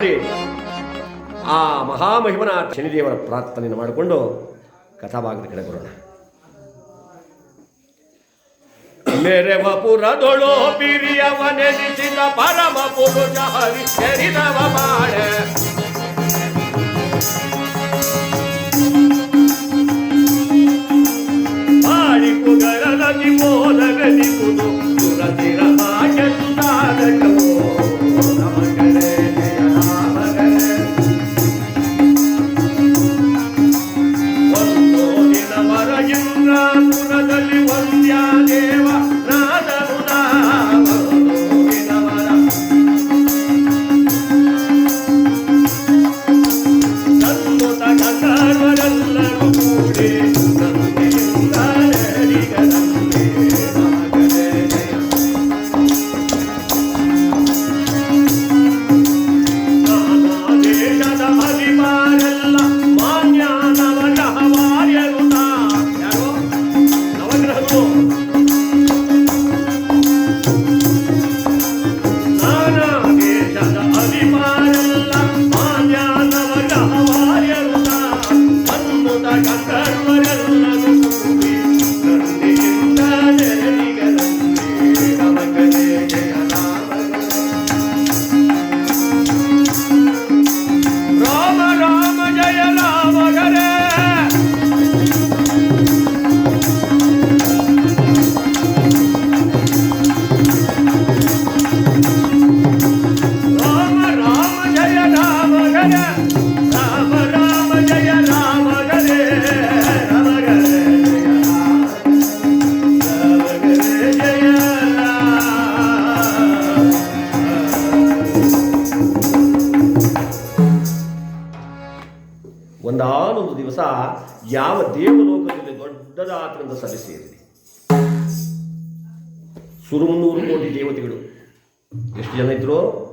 ಆ ಮಹಾಮಹಿಮನ ಶನಿದೇವರ ಪ್ರಾರ್ಥನೆಯನ್ನು ಮಾಡಿಕೊಂಡು ಕಥಾಭಾಗದ ಕಡೆ ಬರೋಣ ಮೇರೆವ ಪುರದೊಳು ಬಿರಿಯವ ನೆನೆಸಿದ ಪರಮ ಪುರುಷ ಹರಿ ಶರೀರವ ಮಾಡೆ ಮಾಡಿ ಯಾವ ದೇವಲೋಕದಲ್ಲಿ ದೊಡ್ಡದಾದ ಸಭೆ ಸೇರಿದೆ. ಸುರು ಮುನ್ನೂರು ಕೋಟಿ ದೇವತೆಗಳು. ಎಷ್ಟು ಜನ ಇದ್ರು?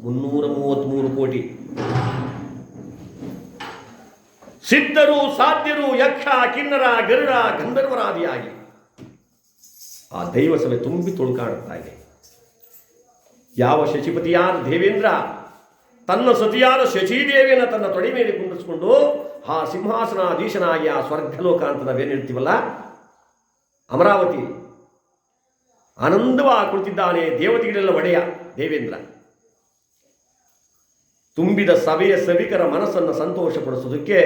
ಮುನ್ನೂರ ಮೂವತ್ತ್ಮೂರು ಕೋಟಿ. ಸಿದ್ಧರು, ಸಾಧ್ಯರು, ಯಕ್ಷ, ಕಿನ್ನರ, ಗರುಡ, ಗಂಧರ್ವರಾದಿಯಾಗಿ ಆ ದೈವ ಸಭೆ ತುಂಬಿ ತುಳುಕಾಡುತ್ತಾ ಇದೆ. ಯಾವ ಶಶಿಪತಿಯಾದ ದೇವೇಂದ್ರ ತನ್ನ ಸತಿಯಾದ ಶಚೀದೇವಿಯನ್ನು ತನ್ನ ತೊಡೆ ಮೇಲೆ ಕುಂಡಿಸ್ಕೊಂಡು ಆ ಸಿಂಹಾಸನಾಧೀಶನಾಗಿ ಆ ಸ್ವರ್ಗಲೋಕ ಅಂತ ನಾವೇನಿರ್ತೀವಲ್ಲ ಅಮರಾವತಿ. ಆನಂದವಾಗಿ ಕುಳಿತಿದ್ದಾನೆ ದೇವತೆಗಳೆಲ್ಲ ಒಡೆಯ ದೇವೇಂದ್ರ. ತುಂಬಿದ ಸಭೆಯ ಸಭಿಕರ ಮನಸ್ಸನ್ನು ಸಂತೋಷಪಡಿಸೋದಕ್ಕೆ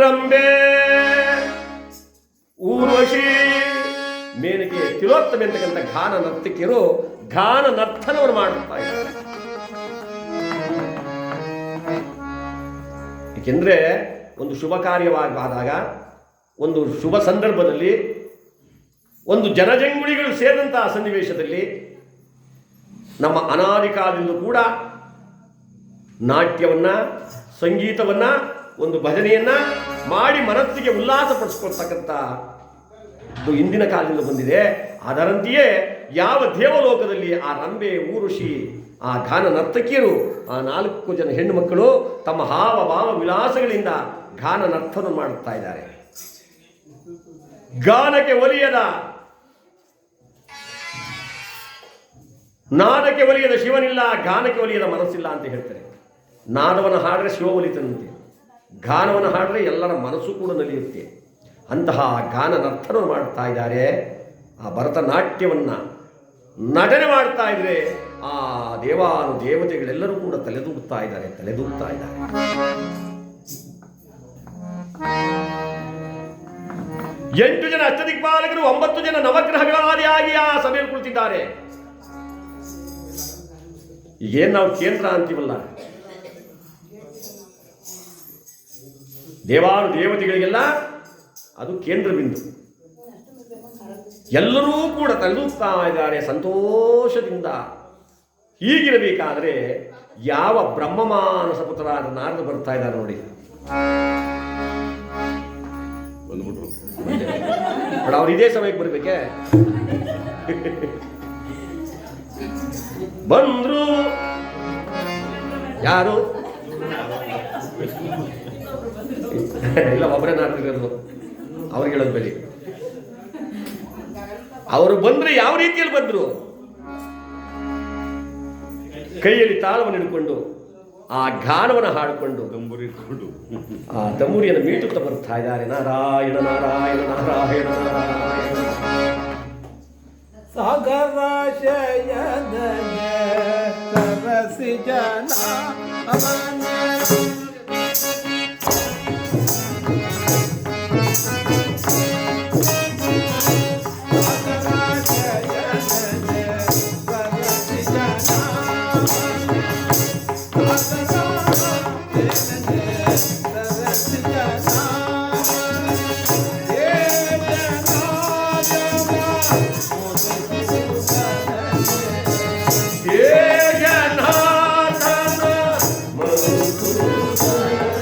ರಂಬೆ ಊರ್ವಶಿ ಮೇನಿಗೆ ತಿಲೋತ್ತಮ ಎಂತಕ್ಕಂಥ ಘಾನ ನರ್ತಕಿಯರು ಗಾನ ನರ್ತನವನ್ನು ಏಕೆಂದರೆ ಒಂದು ಶುಭ ಕಾರ್ಯವಾದಾಗ ಒಂದು ಶುಭ ಸಂದರ್ಭದಲ್ಲಿ, ಒಂದು ಜನಜಂಗುಳಿಗಳು ಸೇರಿದಂತಹ ಸನ್ನಿವೇಶದಲ್ಲಿ ನಮ್ಮ ಅನಾದಿ ಕಾಲದಿಂದ ಕೂಡ ನಾಟ್ಯವನ್ನು, ಸಂಗೀತವನ್ನು, ಒಂದು ಭಜನೆಯನ್ನು ಮಾಡಿ ಮನಸ್ಸಿಗೆ ಉಲ್ಲಾಸ ಪಡಿಸ್ಕೊಳ್ತಕ್ಕಂಥ ಇದು ಇಂದಿನ ಕಾಲದಿಂದ ಬಂದಿದೆ. ಅದರಂತೆಯೇ ಯಾವ ದೇವಲೋಕದಲ್ಲಿ ಆ ರಂಬೆ ಊರುಷಿ ಆ ಗಾನ ನರ್ತಕಿಯರು, ಆ ನಾಲ್ಕು ಜನ ಹೆಣ್ಣು ಮಕ್ಕಳು ತಮ್ಮ ಹಾವ ಭಾವ ವಿಲಾಸಗಳಿಂದ ಗಾನ ನರ್ತನ ಮಾಡುತ್ತಾ ಇದ್ದಾರೆ. ಗಾನಕ್ಕೆ ಒಲಿಯದ ನಾದಕ್ಕೆ ಒಲಿಯದ ಶಿವನಿಲ್ಲ ಗಾನಕ್ಕೆ ಒಲಿಯದ ಮನಸ್ಸಿಲ್ಲ ಅಂತ ಹೇಳ್ತಾರೆ. ನಾದವನ್ನು ಹಾಡ್ರೆ ಶಿವ ಒಲಿತನಂತೆ ಗಾನವನ್ನು ಹಾಡ್ರೆ ಎಲ್ಲರ ಮನಸ್ಸು ಕೂಡ ನಲಿಯುತ್ತೆ. ಅಂತಹ ಗಾನ ನರ್ತನ ಮಾಡ್ತಾ ಇದ್ದಾರೆ. ಆ ಭರತನಾಟ್ಯವನ್ನು ನಟನೆ ಮಾಡ್ತಾ ಇದ್ರೆ ಆ ದೇವಾನು ದೇವತೆಗಳೆಲ್ಲರೂ ಕೂಡ ತಲೆದೂಗ್ತಾ ಇದ್ದಾರೆ ತಲೆದೂಗ್ತಾ ಇದ್ದಾರೆ. ಎಂಟು ಜನ ಅಷ್ಟದಿಕ್ಪಾಲಕರು ಒಂಬತ್ತು ಜನ ನವಗ್ರಹಗಳಾದಿಯಾಗಿ ಆ ಸಭೆಯಲ್ಲಿ ಕುಳಿತಿದ್ದಾರೆ. ಈಗೇನು ನಾವು ಕೇಂದ್ರ ಅಂತೀವಲ್ಲ? ದೇವಾನು ದೇವತೆಗಳಿಗೆಲ್ಲ ಅದು ಕೇಂದ್ರ ಬಿಂದು. ಎಲ್ಲರೂ ಕೂಡ ತಲೆದೂಗ್ತಾ ಇದ್ದಾರೆ, ಸಂತೋಷದಿಂದ. ಹೀಗಿರಬೇಕಾದ್ರೆ ಯಾವ ಬ್ರಹ್ಮಮಾನಸ ಪುತ್ರರಾದ ನಾರದು ಬರ್ತಾ ಇದ್ದಾರೆ ನೋಡಿ. ಬಂದ್ಬಿಟ್ರು ಬಟ್ ಅವ್ರು ಇದೇ ಸಮಯಕ್ಕೆ ಬರ್ಬೇಕೆ? ಬಂದ್ರು. ಯಾರು? ಇಲ್ಲ, ಒಬ್ಬರೇ ನಾರದಿರೋದು ಅವ್ರಿಗೆ ಹೇಳೋದು ಬೆಳಿ ಅವರು ಬಂದ್ರೆ ಯಾವ ರೀತಿಯಲ್ಲಿ ಬಂದ್ರು? ಕೈಯಲ್ಲಿ ತಾಳವನ್ನು ಹಿಡ್ಕೊಂಡು ಆ ಗಾನವನ್ನು ಹಾಡಿಕೊಂಡು ತಂಬೂರಿ ಕೊಡು ಆ ತಮೂರಿಯನ್ನು ಮೀಟುತ್ತಾ ಬರ್ತಾ ಇದ್ದಾರೆ. ನಾರಾಯಣ ನಾರಾಯಣ ನಾರಾಯಣ ನಾರಾಯಣ. ಸಾಗರ ಶಯನ ಸರಸಿ ಜನ ಅವನ. ಸರಸಿ ಜನ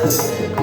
Jesus' name.